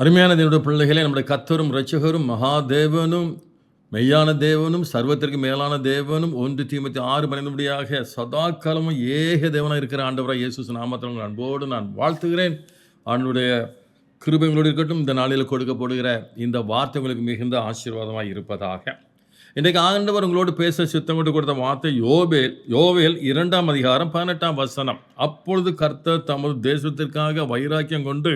அருமையான தேவனுடைய பிள்ளைகளே நம்முடைய கத்தரும் இரட்சகரும் மகாதேவனும் மெய்யான தேவனும் சர்வத்திற்கு மேலான தேவனும் ஒன்று தீமத்தி ஆறு பணிந்தபடியாக சதா காலமும் ஏக தேவனாக இருக்கிற ஆண்டவராக இயேசு நாமத்தில் உங்கள் அன்போடு நான் வாழ்த்துகிறேன். ஆண்டுடைய கிருபைகளோடு இருக்கட்டும். இந்த நாளில் கொடுக்கப்படுகிற இந்த வார்த்தை உங்களுக்கு மிகுந்த ஆசீர்வாதமாக இருப்பதாக. இன்றைக்கு ஆண்டவர் உங்களோடு பேச சித்தம் கொண்டு கொடுத்த வார்த்தை யோபேல் யோவேல் இரண்டாம் அதிகாரம் பதினெட்டாம் வசனம். அப்பொழுது கர்த்தர் தமது தேசத்திற்காக வைராக்கியம் கொண்டு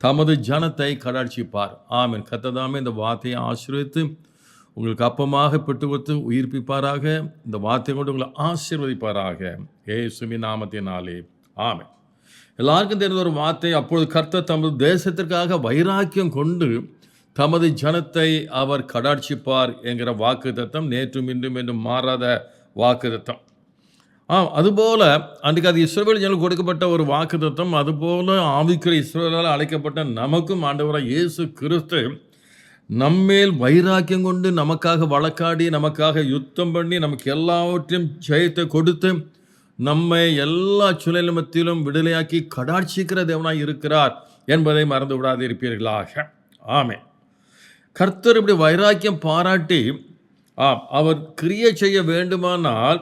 தமது ஜனத்தை கடாட்சிப்பார். ஆமென். கர்த்ததாமே இந்த வார்த்தையை ஆசீர்வதித்து உங்களுக்கு அப்பமாக பெற்று கொடுத்து உயிர்ப்பிப்பாராக. இந்த வார்த்தை கொண்டு உங்களை ஆசீர்வதிப்பாராக. ஏசுமி நாமத்தினாலே. ஆமை எல்லாருக்கும் தெரிந்த ஒரு வார்த்தை அப்பொழுது கர்த்தர் தமது தேசத்திற்காக வைராக்கியம் கொண்டு தமது ஜனத்தை அவர் கடாட்சிப்பார் என்கிற வாக்கு தத்தம் நேற்றும் இன்றும் என்றும் மாறாத வாக்கு தத்தம் ஆ அதுபோல அன்றைக்கு அது இஸ்ரோவேல் ஜனங்களுக்கு கொடுக்கப்பட்ட ஒரு வாக்கு தத்துவம் அதுபோல ஆவிக்கிற இஸ்ரோவேலால் அழைக்கப்பட்ட நமக்கும் ஆண்டவராக இயேசு கிறிஸ்து நம்மேல் வைராக்கியம் கொண்டு நமக்காக வழக்காடி நமக்காக யுத்தம் பண்ணி நமக்கு எல்லாவற்றையும் ஜெயத்தை கொடுத்து நம்மை எல்லா சுழல் மத்தியிலும் விடுதலையாக்கி கடாட்சிக்கிற தேவனாக இருக்கிறார் என்பதை மறந்து விடாது இருப்பீர்களாக ஆமே கர்த்தர் இப்படி வைராக்கியம் பாராட்டி ஆம் அவர் கிரியை செய்ய வேண்டுமானால்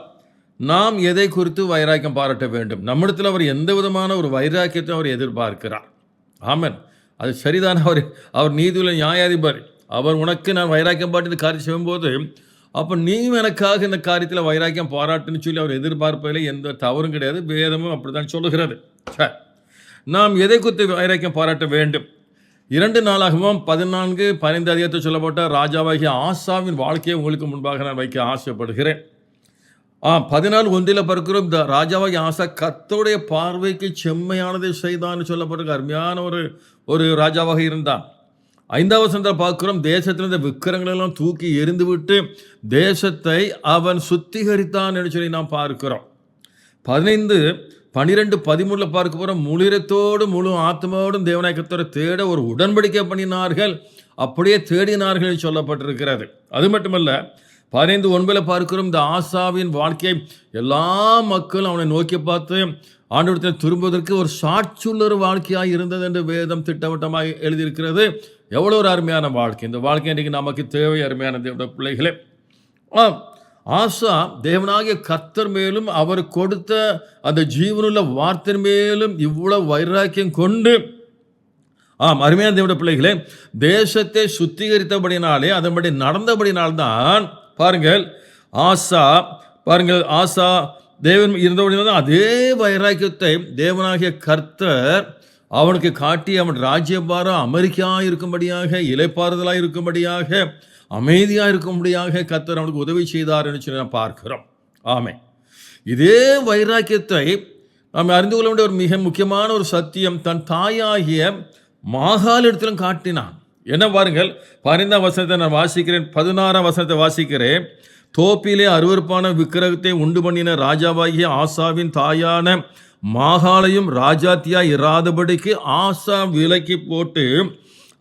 நாம் எதை குறித்து வைராக்கியம் பாராட்ட வேண்டும்? நம்மிடத்தில் அவர் எந்த விதமான ஒரு வைராக்கியத்தை அவர் எதிர்பார்க்கிறார். ஆமன். அது சரிதான். அவர் அவர் நீதியுள்ள நியாயாதிபர். அவர் உனக்கு நான் வைராக்கியம் பாட்டு காரியம் செய்யும்போது அப்போ நீயும் எனக்காக இந்த காரியத்தில் வைராக்கியம் பாராட்டுன்னு சொல்லி அவர் எதிர்பார்ப்பதில் எந்த தவறும் கிடையாது. வேதமும் அப்படித்தான் சொல்லுகிறது. நாம் எதை குறித்து வைராக்கியம் பாராட்ட வேண்டும்? இரண்டு நாளாகவும் பதினான்கு பதினைந்து அதிகத்தில் சொல்லப்பட்ட ராஜாவாகிய ஆசாவின் வாழ்க்கையை உங்களுக்கு முன்பாக நான் வைக்க ஆசைப்படுகிறேன். ஆ பதினாலு ஒன்றில் பார்க்கிறோம் இந்த ராஜாவாகி ஆசா கத்தோடைய பார்வைக்கு செம்மையானதை செய்தான்னு சொல்லப்பட்டிருக்க. அருமையான ஒரு ஒரு ராஜாவாக இருந்தான். ஐந்தாவது வசனத்தில் பார்க்கிறோம் தேசத்தில் இந்த விக்கிரங்களெல்லாம் தூக்கி எரிந்துவிட்டு தேசத்தை அவன் சுத்திகரித்தான் என்று சொல்லி நாம் பார்க்கிறோம். பதினைந்து பனிரெண்டு பதிமூணில் பார்க்க போகிறோம் முளிரத்தோடும் முழு ஆத்மாவோடும் தேவநாயகத்தோடு தேட ஒரு உடன்படிக்கை பண்ணினார்கள். அப்படியே தேடினார்கள் என்று சொல்லப்பட்டிருக்கிறது. அது மட்டுமல்ல பதினைந்து ஒன்பதில் பார்க்கிறோம் இந்த ஆசாவின் வாழ்க்கையை எல்லா மக்களும் அவனை நோக்கி பார்த்து ஆண்டவரத்தில் திரும்புவதற்கு ஒரு சாட்சியுள்ள ஒரு வாழ்க்கையாக இருந்தது என்று வேதம் திட்டவட்டமாக எழுதியிருக்கிறது. எவ்வளோ ஒரு அருமையான வாழ்க்கை. இந்த வாழ்க்கை இன்றைக்கு நமக்கு தேவை அருமையான தேவனுடைய பிள்ளைகளே. ஆசா தேவனாகிய கர்த்தர் மேலும் அவர் கொடுத்த அந்த ஜீவனுள்ள வார்த்தை மேலும் இவ்வளோ வைராக்கியம் கொண்டு ஆம் அருமையான தேவனுடைய பிள்ளைகளே தேசத்தை சுத்திகரித்தபடினாலே அதன்படி நடந்தபடினால்தான் பாருங்கள் ஆசா பாருங்கள் ஆசா தேவன் இருந்தபடினால் அதே வைராக்கியத்தை தேவனாகிய கர்த்தர் அவனுக்கு காட்டி அவன் ராஜ்யபாரம் அமெரிக்கா இருக்கும்படியாக இலைப்பாறுதலாக இருக்கும்படியாக அமைதியாக இருக்கும்படியாக கர்த்தர் அவனுக்கு உதவி செய்தார் என்று சொல்லி நாம் பார்க்கிறோம். ஆமே இதே வைராக்கியத்தை நாம் அறிந்து கொள்ள வேண்டிய ஒரு மிக முக்கியமான ஒரு சத்தியம் தன் தாயாகிய மாகால் இடத்திலும் காட்டினான். என்ன பாருங்கள்? பதினைந்தாம் வசனத்தை நான் வாசிக்கிறேன். பதினாறாம் வசனத்தை வாசிக்கிறேன். தோப்பிலே அருவருப்பான விக்கிரகத்தை உண்டு பண்ணின ராஜாவாகிய ஆசாவின் தாயான மாகாளையும் ராஜாத்தியாய் இராதபடிக்கு ஆசா விலக்கி போட்டு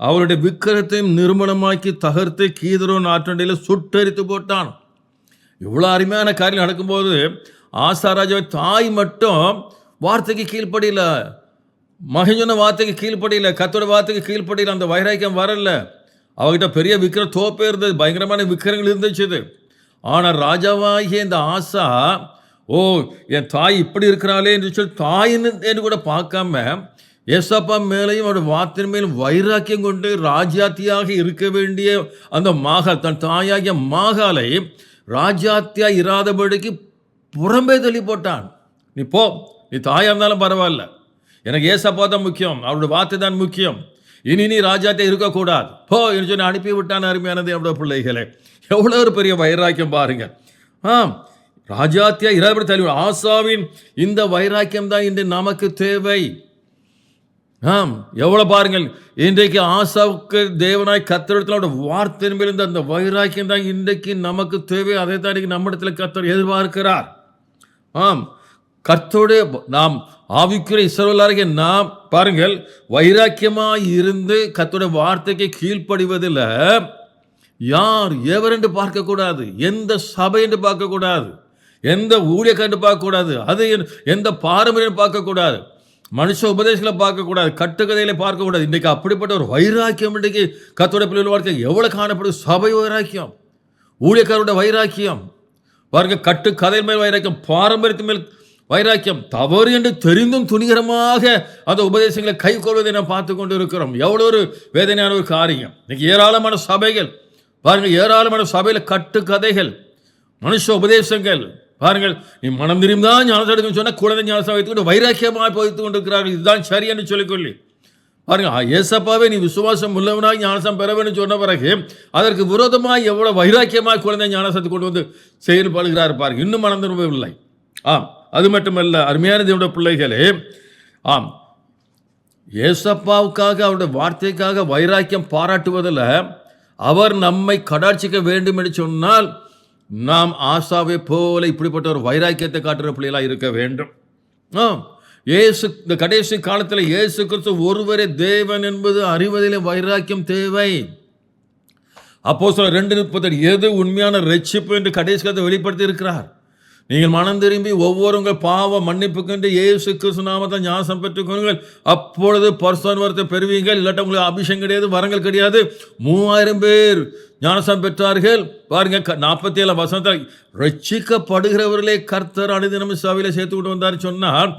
அவருடைய விக்கிரகத்தையும் நிர்மணமாக்கி தகர்த்து கீதரோ நாற்றண்டையில் சுட்டரித்து போட்டான். இவ்வளோ அருமையான காரியம் நடக்கும்போது ஆசாராஜாவை தாய் மட்டும் வார்த்தைக்கு கீழ்ப்படியில. மகன் வார்த்தைக்கு கீழ்ப்படியில் கத்தோட வார்த்தைக்கு கீழ்ப்படியில அந்த வைராக்கியம் வரல. அவகிட்ட பெரிய விக்கிர தோப்பே இருந்தது பயங்கரமான விக்கிரங்கள் இருந்துச்சு ஆனால் ராஜாவாகிய இந்த ஆசா ஓ என் தாய் இப்படி இருக்கிறாளே என்று சொல்லி தாயின்னு என்று கூட பார்க்காம ஏசப்பா மேலேயும் அவருடைய வார்த்தையின் மேலும் வைராக்கியம் கொண்டு ராஜாத்தியாக இருக்க வேண்டிய அந்த மாகால் தன் தாயாகிய மாகாலை ராஜாத்தியா இராதபடிக்கு புறம்பே தள்ளி போட்டான். நீ போ நீ தாயாக இருந்தாலும் பரவாயில்ல. எனக்கு ஏசப்பா தான் முக்கியம். அவருடைய வார்த்தை தான் முக்கியம். இனி நீ ராஜாத்தியா இருக்கக்கூடாது. போ என்று சொல்லி அனுப்பி விட்டான் அருமையானது என்னோட பிள்ளைகளே. எவ்வளோ ஒரு பெரிய வைராக்கியம் பாருங்கள் ஆம் ராஜாத்தியா இரவு தலைவர். ஆசாவின் இந்த வைராக்கியம் தான் இன்று நமக்கு தேவை. ஆம் எவ்வளோ பாருங்கள். இன்றைக்கு ஆசாவுக்கு தேவனாய் கத்தரிடத்தில் வார்த்தையின் மேல் இருந்த அந்த வைராக்கியம் தான் இன்றைக்கு நமக்கு தேவை. அதை தான் இன்றைக்கு நம்மிடத்தில் கத்தர் எதிர்பார்க்கிறார். ஆம் கர்த்தோடு நாம் ஆவிக்குரிய இஸ்ரவேலராகிய நாம் பாருங்கள் வைராக்கியமாக இருந்து கத்தோட வார்த்தைக்கு கீழ்ப்படிவதில் யார் எவர் என்று பார்க்கக்கூடாது எந்த சபை என்று பார்க்கக்கூடாது எந்த ஊழிய கண்டு பார்க்கக்கூடாது அது எந்த பாரம்பரியம் பார்க்கக்கூடாது மனுஷ உபதேசங்களை பார்க்கக்கூடாது கட்டுக்கதையில பார்க்கக்கூடாது. இன்றைக்கு அப்படிப்பட்ட ஒரு வைராக்கியம் இன்றைக்கு கத்தோட பிள்ளைகள் வாழ்க்கை எவ்வளோ காணப்படும் சபை வைராக்கியம் ஊழியக்காரோட வைராக்கியம். பாருங்க கட்டு கதை மேல் வைராக்கியம் பாரம்பரியத்தின் மேல் வைராக்கியம் தவறு என்று தெரிந்தும் துணிகரமாக அந்த உபதேசங்களை கை கொள்வதை நாம் பார்த்து கொண்டு இருக்கிறோம் எவ்வளோ ஒரு வேதனையான ஒரு காரியம். இன்னைக்கு ஏராளமான சபைகள் பாருங்கள் ஏராளமான சபையில் கட்டு கதைகள் மனுஷ உபதேசங்கள். பாருங்கள் நீ மனம் திரும்பிதான் ஞானசம் சொன்னால் குழந்தை ஞானசம் வைத்துக்கொண்டு வைராக்கியமாக போய்த்து கொண்டிருக்கிறார்கள். இதுதான் சரி என்று சொல்லிக்கொள்ளி. பாருங்க ஏசப்பாவே நீ விசுவாசம் உள்ளவனாக ஞானசம் பெற வேண்டும் சொன்ன பிறகு அதற்கு விரோதமாக எவ்வளோ வைராக்கியமாக குழந்தை ஞானசத்தை கொண்டு வந்து செயல்படுகிறார் பாருங்க. இன்னும் மனம் திரும்பவில்லை. ஆம். அது மட்டுமல்ல அருமையான தேவனுடைய பிள்ளைகளே ஆம். ஏசப்பாவுக்காக அவருடைய வார்த்தைக்காக வைராக்கியம் பாராட்டுவதில் அவர் நம்மை கடாட்சிக்க வேண்டும் என்று சொன்னால் நாம் ஆசாவை போல இப்படிப்பட்ட ஒரு வைராக்கியத்தை காட்டுற பிள்ளைகளாக இருக்க வேண்டும். ஆம். இயேசு இந்த கடைசி காலத்தில் இயேசு கிறிஸ்து ஒருவரே தேவன் என்பது அறிவதிலே வைராக்கியம் தேவை. அப்போ சொல்ல ரெண்டு முப்பத்தெட்டு எது உண்மையான ரட்சிப்பு என்று கடைசி காலத்தை வெளிப்படுத்தி இருக்கிறார்? நீங்கள் மனம் திரும்பி ஒவ்வொரு உங்கள் பாவ மன்னிப்புக்கென்று இயேசு கிறிஸ்து ஞாசம் பெற்றுக்கொள்ளுங்கள். அப்பொழுது பர்சன்வரத்தை பெறுவீங்கள் இல்லாட்ட உங்களுக்கு அபிஷேகம் கிடையாது வரங்கள் கிடையாது. மூவாயிரம் பேர் ஞானசம் பெற்றார்கள். பாருங்க நாற்பத்தி ஏழு வசனத்தில் ரட்சிக்கப்படுகிறவர்களே கர்த்தர் அனுதினம் சபையில் சேர்த்து கொண்டு வந்தார் சொன்னார்.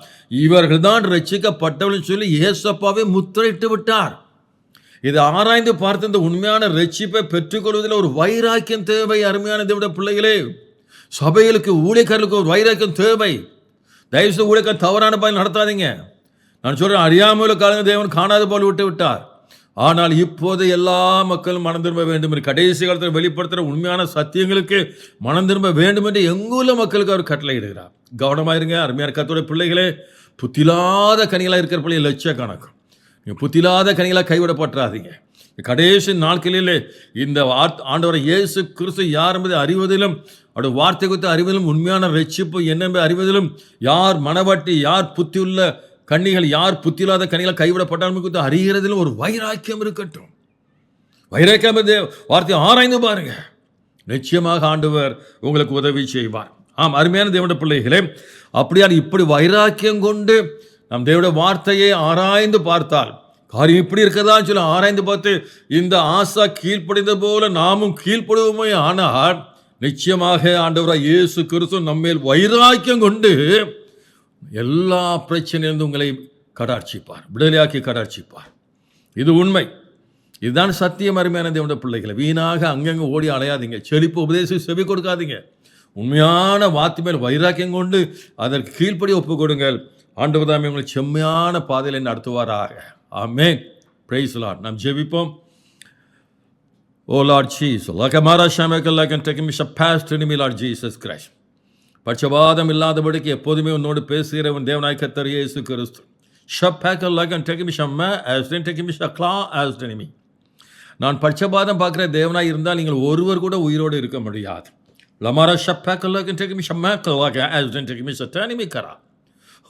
இவர்கள் தான் ரட்சிக்கப்பட்டவர்கள் சொல்லி ஏசப்பாவே முத்திரையிட்டு விட்டார். இது ஆராய்ந்து பார்த்து இந்த உண்மையான ரட்சிப்பை பெற்றுக்கொள்வதில் ஒரு வைராக்கியம் தேவை அருமையான தேவிட பிள்ளைகளே. சபைகளுக்கு ஊழியக்காரர்களுக்கு ஒரு வைராக்கியம் தேவை. தயவுசெய்து ஊழியக்கார தவறான பயன் நடத்தாதீங்க. நான் சொல்கிறேன் அறியாமல் காலங்க தேவன் காணாத போல் விட்டு விட்டார். ஆனால் இப்போது எல்லா மக்களும் மனம் திரும்ப வேண்டும் என்று கடைசி காலத்தில் வெளிப்படுத்துகிற உண்மையான சத்தியங்களுக்கு மனம் திரும்ப வேண்டும் என்று எங்குள்ள மக்களுக்கு அவர் கட்டளையிடுகிறார். கவனமாயிருங்க அருமையான கத்தோட பிள்ளைகளே புத்திலாத கனிகளாக இருக்கிற பிள்ளை லட்சக்கணக்கம் நீங்கள் புத்திலாத கனிகளாக கைவிடப்பட்டுறாதீங்க. கடைசி நாட்களிலே இந்த வார்த் ஆண்டவரை இயேசு கிறிஸ்து யார் என்பதை அறிவதிலும் அவருடைய வார்த்தை குறித்த அறிவதிலும் உண்மையான ரட்சிப்பு என்னென்ப அறிவதிலும் யார் மனவாட்டி யார் புத்தியுள்ள கன்னிகள் யார் புத்தியில்லாத கனிகள் கைவிடப்பட்டாலும் குறித்து அறிகிறதிலும் ஒரு வைராக்கியம் இருக்கட்டும். வைராக்கியம் வார்த்தையை ஆராய்ந்து பாருங்க. நிச்சயமாக ஆண்டவர் உங்களுக்கு உதவி செய்வார். ஆம் அருமையான தேவனுடைய பிள்ளைகளே அப்படியால் இப்படி வைராக்கியம் கொண்டு நம் தேவனுடைய வார்த்தையை ஆராய்ந்து பார்த்தால் காரியம் இப்படி இருக்கதான்னு சொல்லி ஆராய்ந்து பார்த்து இந்த ஆசா கீழ்ப்படிந்த போல நாமும் கீழ்ப்படுவோமே ஆனால் நிச்சயமாக ஆண்டவராக இயேசு கிறிஸ்து நம்மேல் வைராக்கியம் கொண்டு எல்லா பிரச்சனையிலிருந்து உங்களை கடாட்சிப்பார் விடுதலையாக்கி கடாட்சிப்பார். இது உண்மை. இதுதான் சத்தியம் அருமையான தேவனுடைய பிள்ளைகளை. வீணாக அங்கங்கே ஓடி அலையாதீங்க. செழிப்பு உபதேசி செவி கொடுக்காதீங்க. உண்மையான வாத்து மேல் வைராக்கியம் கொண்டு அதற்கு கீழ்ப்படி ஒப்பு கொடுங்கள். ஆண்டவர் தாமே உங்களை செம்மையான பாதையில் நடத்துவாராக. ஆமே பிரைஸ் நாம் ஜெபிப்போம். ஓ Lord ஜீஸ் like a Mara Shamakal, like and take him past enemy, Lord Jesus Christ. பட்சபாதம் இல்லாதபடிக்கு எப்போதுமே உன்னோடு பேசுகிறவன் தேவனாய் கத்தர் இயேசு கிறிஸ்து ஷப்பேக்கல் லைக் அண்ட் டெக்கிமி ஷம்ம ஆஸ் டென் டெக்கிமி ஷக்லா ஆஸ் டெனிமி நான் பட்சபாதம் பார்க்குற தேவனாக இருந்தால் நீங்கள் ஒருவர் கூட உயிரோடு இருக்க முடியாது லமாரா ஷப்பேக்கல் லைக் அண்ட் டெக்கிமி ஷம்மேக்கல் லைக் ஆஸ் டென் டெக்கிமி ஷ டெனிமி கரா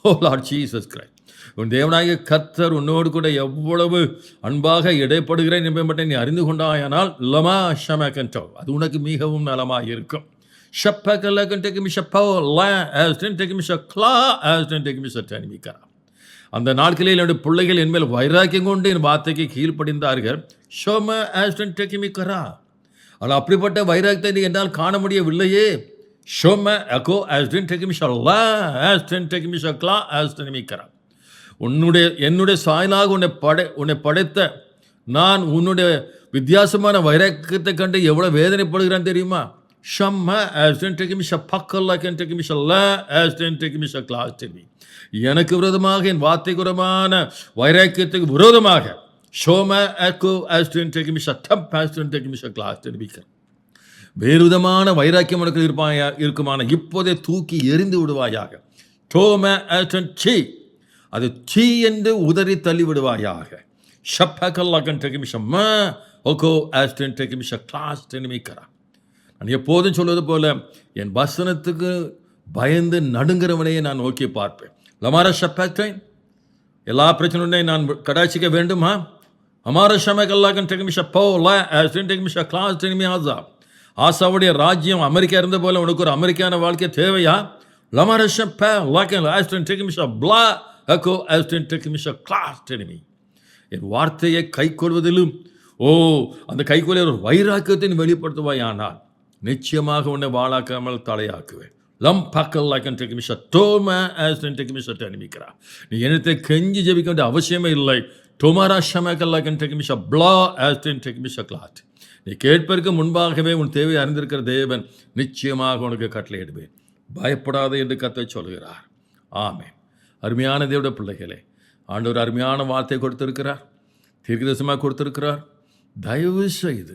ஓ லார்ட் ஜீசஸ் கிரைஸ்ட் உன் தேவனாகிய கர்த்தர் உன்னோடு கூட எவ்வளவு அன்பாக இடைப்படுகிறேன் என்பதை மட்டும் நீ அறிந்து கொண்டாயானால் லமா ஷமகண்டோ அது உனக்கு மிகவும் நலமாக இருக்கும் ஷப்பகல கண்டெகிமி ஷப்போ லா ஆஸ்டன் டெகிமி ஷக்லா ஆஸ்டன் டெகிமி சட்டனிமிக்கரா அந்த நாட்களில் என்னுடைய பிள்ளைகள் என்மேல் வைராக்கியம் கொண்டு என் வார்த்தைக்கு கீழ்ப்படிந்தார்கள். ஷோம ஆஸ்டன் டெக்கிமிக்கரா ஆனால் அப்படிப்பட்ட வைராக்கியத்தை நீ என்னால் காண முடியவில்லையே. ஷோம அகோ ஆஸ்டன் டெகிமிஷல்லா ஆஸ்டன் டெகிமிஷக்லா ஆஸ்டனிமிக்கரா உன்னுடைய என்னுடைய சாயலாக உன்னை படை உன்னை படைத்த நான் உன்னுடைய வித்தியாசமான வைராக்கியத்தை கண்டு எவ்வளோ வேதனைப்படுகிறான் தெரியுமா? ஷம்ம ஆஸ்டன் டெகிமிஷ பக்கல்லா கேன் டெகிமிஷல்லா ஆஸ்டன் டெகிமிஷ கிளாஸ் டெமி எனக்கு விரோதமாக என் வார்த்தைக்குரமான வைராக்கியத்துக்கு விரோதமாக ஷோம அக்கோ ஆஸ்டன் டெகிமிஷ டப் ஆஸ்டன் டெகிமிஷ கிளாஸ் டெமிக்கிறேன் வேறுவிதமான வைராக்கியம் உனக்கு இருப்பாயா இருக்குமான இப்போதே தூக்கி எரிந்து விடுவாயாக. டோம ஆஸ்டன் சீ அது தீ என்று உதறி தள்ளிவிடுவாயாக. ஷப்பகல்லாகன் டெகிமிஷம் ஓகோ ஆஸ்டன் டெகிமிஷ கிளாஸ் டெனிமிக்கிறா நான் எப்போதும் சொல்வது போல என் வசனத்துக்கு பயந்து நடுங்கிறவனையே நான் நோக்கி பார்ப்பேன். லமார ஷப்பேன் எல்லா பிரச்சனையும் நான் கடாச்சிக்க வேண்டுமா அமார ஷமகல்லாகன் டெகிமிஷ போல ஆஸ்டன் டெகிமிஷ கிளாஸ் டெனிமி ஆசா. ஆசாவுடைய ராஜ்யம் அமெரிக்கா இருந்த போல உனக்கு ஒரு அமெரிக்கான வாழ்க்கை தேவையா? லமார ஷப்ப லாக்கன் ஆஸ்டன் டெகிமிஷ பிளா echo as to take me என் வார்த்தையை கைக்கொள்வதிலும் ஓ அந்த கைக்கொள்ள ஒரு வைராக்கியத்தை நீ வெளிப்படுத்துவாயானால் நிச்சயமாக உன்னை வாழாக்காமல் தலையாக்குவேன் லம் பக்கல் லைக் அண்ட் டெக் மிஷா டோமா ஆஸ் அண்ட் டெக் நீ என்னத்தை கெஞ்சி ஜெபிக்க வேண்டிய அவசியமே இல்லை டொமாரா ஷமக்கல் லைக் அண்ட் டெக் பிளா ஆஸ் அண்ட் டெக் நீ கேட்பதற்கு முன்பாகவே உன் தேவை அறிந்திருக்கிற தேவன் நிச்சயமாக உனக்கு கட்டளையிடுவேன் பயப்படாதே என்று கத்தை சொல்கிறார் ஆமே அருமையான தேவட பிள்ளைகளே ஆண்டவர் அருமையான வார்த்தை கொடுத்துருக்கிறார் தீர்க்கதரிசமாக கொடுத்துருக்கிறார். தயவு செய்து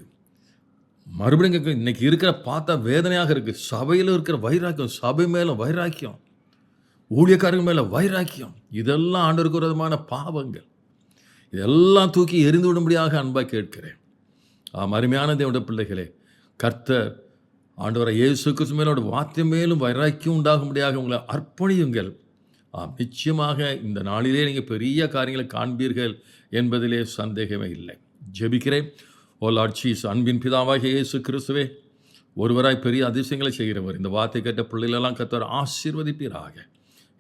மறுபடியும் இன்னைக்கு இருக்கிற பார்த்தா வேதனையாக இருக்கு. சபையில் இருக்கிற வைராக்கியம் சபை மேலே வைராக்கியம் ஊழியக்காரங்க மேலே வைராக்கியம் இதெல்லாம் ஆண்டவருக்கு விதமான பாவங்கள். இதெல்லாம் தூக்கி எரிந்து விடும்படியாக அன்பாக கேட்கிறேன். ஆம் அருமையான தேவனுடைய பிள்ளைகளே கர்த்தர் ஆண்டவரை இயேசு கிறிஸ்து மேலோட வார்த்தை மேலும் வைராக்கியம் உண்டாகும்படியாக உங்களை அர்ப்பணியுங்கள். நிச்சயமாக இந்த நாளிலே நீங்கள் பெரிய காரியங்களை காண்பீர்கள் என்பதிலே சந்தேகமே இல்லை. ஜெபிக்கிறேன். ஓ லார்ட் சீஸ் அன்பின் பிதாவாக இயேசு கிறிஸ்துவே ஒருவராய் பெரிய அதிசயங்களை செய்கிறவர். இந்த வார்த்தை கேட்ட பிள்ளைகளெல்லாம் கத்தவர் ஆசீர்வதிப்பீராக.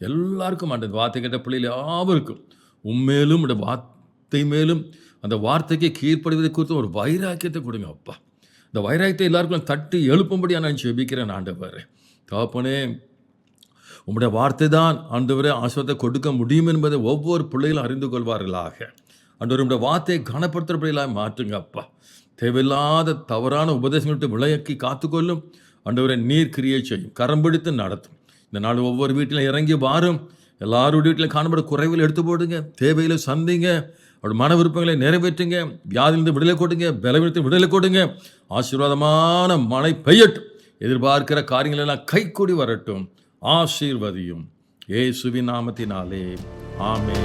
எல்லாருக்கும் அந்த வார்த்தை கேட்ட பிள்ளைகள் யாவருக்கும் உண்மையிலும் இந்த வார்த்தை மேலும் அந்த வார்த்தைக்கு கீழ்ப்படுவதை குறித்து ஒரு வைராக்கியத்தை கொடுங்க அப்பா. இந்த வைராக்கியத்தை எல்லாருக்கும் தட்டி எழுப்பும்படியாக நான் ஜெபிக்கிறேன் ஆண்டவர். காப்பனே உம்முடைய வார்த்தை தான் ஆண்டவரே ஆசிரத்தை கொடுக்க முடியும் என்பதை ஒவ்வொரு பிள்ளைகளும் அறிந்து கொள்வார்களாக. ஆண்டவர் உம்முடைய வார்த்தையை கனப்படுத்துகிறபடியெல்லாம் மாற்றுங்க அப்பா. தேவையில்லாத தவறான உபதேசங்கள்ட்டு விளையாக்கி காத்துக்கொள்ளும் ஆண்டவரை நீர் கிரியை செய்யும் கரம் பிடித்து நடத்தும். இந்த நாள் ஒவ்வொரு வீட்டிலும் இறங்கி வாரும். எல்லாரும் வீட்டில் காணப்பட குறைவில் எடுத்து போடுங்க தேவையில் சந்திங்க அவருடைய மன விருப்பங்களை நிறைவேற்றுங்க வியாதிலிருந்து விடுதலை கொடுங்க பலவீனத்தை விடுதலை கொடுங்க. ஆசீர்வாதமான மழை பெய்யட்டும். எதிர்பார்க்கிற காரியங்கள் எல்லாம் கைக்கூடி வரட்டும். ஆசீர்வதியும். இயேசுவின் நாமத்தினாலே. ஆமே